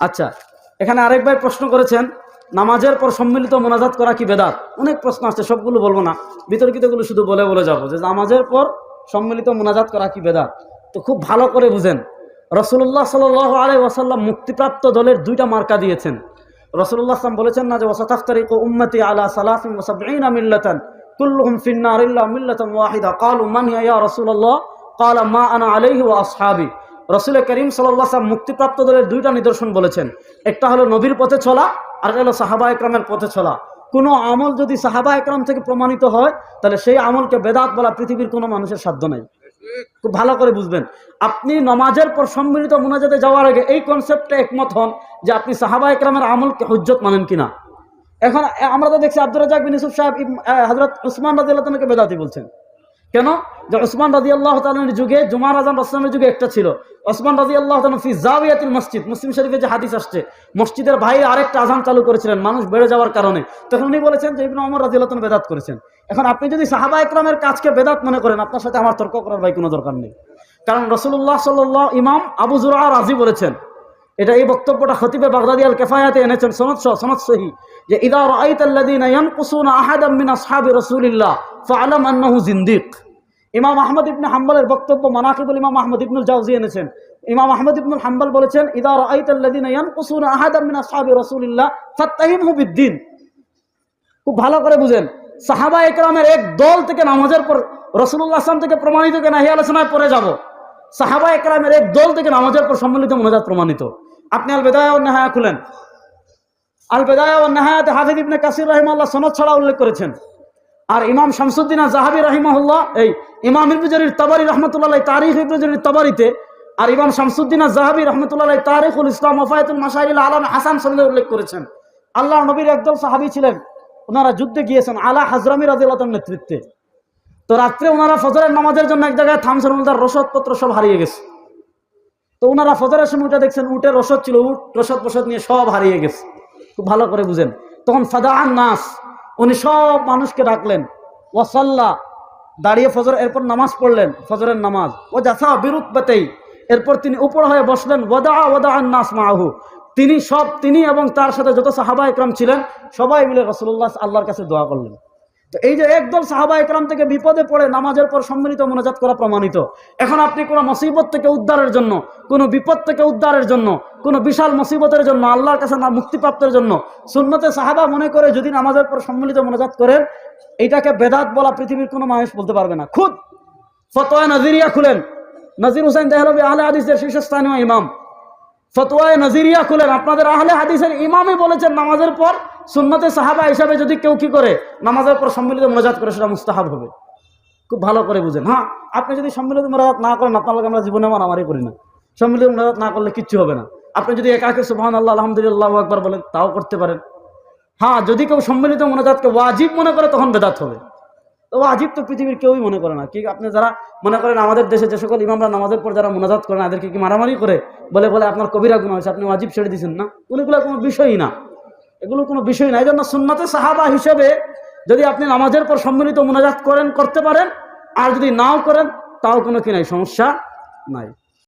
আচ্ছা এখানে আরেক ভাই প্রশ্ন করেছেন, নামাজের পর সম্মিলিত মোনাজাত করা কি বেদাত? অনেক প্রশ্ন আছে সবগুলো বলব না। বিতর্কিতগুলো শুধু বলে বলে যাব যে নামাজের পর সম্মিলিত মোনাজাত করা কি বেদাত? তো খুব ভালো করে বুঝেন। রসুল্লাহ সাল আলাই ওয়াসাল্লাম মুক্তিপ্রাপ্ত দলের দুইটা মার্কা দিয়েছেন। রসুল্লাহ আসলাম বলেছেন না যে ওসাতাফতারিক উম্মতি আলা সালাফিন ওসাবঈনা মিল্লাতান কুল্লুহুম ফিন্নার ইল্লা মিল্লাতান ওয়াহিদা। ক্বালু মান ইয়া রাসূলুল্লাহ? মা আনা আলাইহি ওয়া রসুল করিম সাল্লাম মুক্তিপ্রাপ্ত দলের দুইটা নিদর্শন বলেছেন। একটা হলো নবীর পথে চলা, আর একটা হলো সাহাবা একরামের পথে চলা। কোনো আমল যদি সাহাবা একরাম থেকে প্রমাণিত হয়, তাহলে সেই আমলকে বেদাত বলা পৃথিবীর কোনো মানুষের সাধ্য নেই। খুব ভালো করে বুঝবেন। আপনি নমাজের পর সম্মিলিত মোনাজাতে যাওয়ার আগে এই কনসেপ্টে একমত হন যে আপনি সাহাবা একরামের আমলকে হজ্জত মানেন কিনা। এখন আমরা তো দেখছি আব্দুর রাজাক বিন সাহেব হজরত উসমান রাজিয়ালকে বেদাতি বলছেন। কেন? যে ওসমান রাজি আল্লাহ তালের যুগে, জুমার আজান আসলামের যুগে একটা ছিল। ওসমান রাজি আল্লাহ ফি জাবিয়াতিল মসজিদ, মুসলিম শরীফে যে হাদিস আসছে, মসজিদের ভাই আরেকটা আজান চালু করেছিলেন মানুষ বেড়ে যাওয়ার কারণে। তখন উনি বলেছেন যে ইবনে ওমর রাজি আল্লাহ বেদাত করেছেন। এখন আপনি যদি সাহাবা একরামের কাজকে বেদাত মনে করেন, আপনার সাথে আমার তর্ক করার ভাই কোনো দরকার নেই। কারণ রসুল্লাহ সাল্লাহ ইমাম আবু জুরা রাজি বলেছেন। এটা এই বক্তব্যটা খতিবে বাগদাদি আল কেফায়াতে এনেছেন, সনদ সনদ সহি। যে, ইদা রাআইতা আল্লাযীনা ইয়ানকুসুনা আহাদাম জিন্দিক। ইমাম আহমদ ইবনে হাম্বলের বক্তব্য মানাকিবুল ইমাম আহমদ ইবনুল জাওজি এনেছেন। ইমাম আহমদ ইবনুল হাম্বল বলেছেন, ইদা রাআইতা আল্লাযীনা আহাদাম মিন আসহাবি রাসূলিল্লাহ ফাত্তাহিমহু বিদ্দিন। খুব ভালো করে বুঝেন, সাহাবা একরামের এক দল থেকে নামাজের পর রসুল্লাহ আসলাম থেকে প্রমাণিত কেনা এই আলোচনায় পরে যাব। সাহাবা একরামের এক দল থেকে নামাজের পর সম্মিলিত মোনাজাত প্রমাণিত। আপনি আল বেদায়া ও নেহায়া খুলেন। আল বেদায়া নেহায়াতে হাফিদ ইবনে কাসির রহিমাল্লাহ সনদ ছড়া উল্লেখ করেছেন। আর ইমাম শামসুদ্দিন জাহাবি রহিমাহুল্লাহ, এই ইমাম রহমতুল্লাহ তারিখ আর ইমাম শামসুদ্দিন জাহাবি রহমতুল্লাহ তারিখুল ইসলাম মাসাইল আলম হাসান সনদে উল্লেখ করেছেন। আল্লাহ নবীর একদল সাহাবি ছিলেন, ওনারা যুদ্ধে গিয়েছেন আলা হাজরামি রাজিউল্লাহর নেতৃত্বে। তো রাত্রে ওনারা ফজরের নামাজের জন্য এক জায়গায় থামছেন ওনার রসদপত্র সব হারিয়ে গেছে। তো ওনারা ফজরের সময় উঠে দেখছেন, উটের রসদ ছিল, উট রসদ প্রসদ নিয়ে সব হারিয়ে গেছে। খুব ভালো করে বুঝেন। তখন ফাদা নাস উনি সব মানুষকে ডাকলেন। ওয়াসাল্লা, দাঁড়িয়ে ফজর, এরপর নামাজ পড়লেন, ফজরের নামাজ। ও যাথা বিরুৎ পেতেই এরপর তিনি উপর হয়ে বসলেন ওদা ওদা নাস মাহু তিনি সব, তিনি এবং তার সাথে যত সাহাবা একরাম ছিলেন, সবাই মিলে রসুল্লাহ আল্লাহর কাছে দোয়া করলেন। তো এই যে একদল সাহাবা একরাম থেকে বিপদে পড়ে নামাজের পর সম্মিলিত মোনাজাত করা প্রমাণিত। এখন আপনি কোনো মুসিবত থেকে উদ্ধারের জন্য, কোনো বিপদ থেকে উদ্ধারের জন্য, কোনো বিশাল মুসিবতের জন্য, আল্লাহর কাছে না মুক্তিপ্রাপ্তের জন্য সুন্নতে সাহাবা মনে করে যদি নামাজের পর সম্মিলিত মোনাজাত করেন, এটাকে বেদাত বলা পৃথিবীর কোনো মানুষ বলতে পারবে না। খুদ! ফতোয়া নাজিরিয়া খুলেন। নাজির হুসাইন দেহলবি আহলে হাদিসের শীর্ষস্থানীয় ইমাম। ফতোয়ায় নজিরিয়া খুলেন। আপনাদের আহলে হাদিসের ইমামই বলেছেন, নামাজের পর সুন্নতে সাহাবা হিসাবে যদি কেউ কি করে, নামাজের পর সম্মিলিত মোনাজাত করে, সেটা মুস্তাহাব হবে। খুব ভালো করে বুঝেন। হ্যাঁ আপনি যদি সম্মিলিত মোনাজাত না করেন, আপনার আমরা জীবনে মারামারি করি না। সম্মিলিত মোনাজাত না করলে কিচ্ছু হবে না। আপনি যদি একাকে সুবহান আল্লাহ আলহামদুলিল্লাহ একবার বলেন, তাও করতে পারেন। হ্যাঁ যদি কেউ সম্মিলিত মোনাজাতকে ওয়াজিব মনে করে, তখন বেদাত হবে। ওয়াজিব তো পৃথিবীর কেউই মনে করে না। কি আপনি যারা মনে করেন আমাদের দেশে যে সকল ইমামরা নামাজের পর যারা মোনাজাত করেন এদেরকে কি মারামারি করে? বলে বলে আপনার কবিরা গুণ হয়েছে, আপনি ওয়াজিব ছেড়ে দিয়েছেন না? ওগুলো কোনো বিষয়ই না। এগুলো কোনো বিষয় না। এই জন্য সুন্নাতে সাহাবা হিসেবে যদি আপনি নামাজের পর সম্মিলিত মোনাজাত করেন, করতে পারেন, আর যদি নাও করেন, তাও কোনো কি নাই, সমস্যা নাই।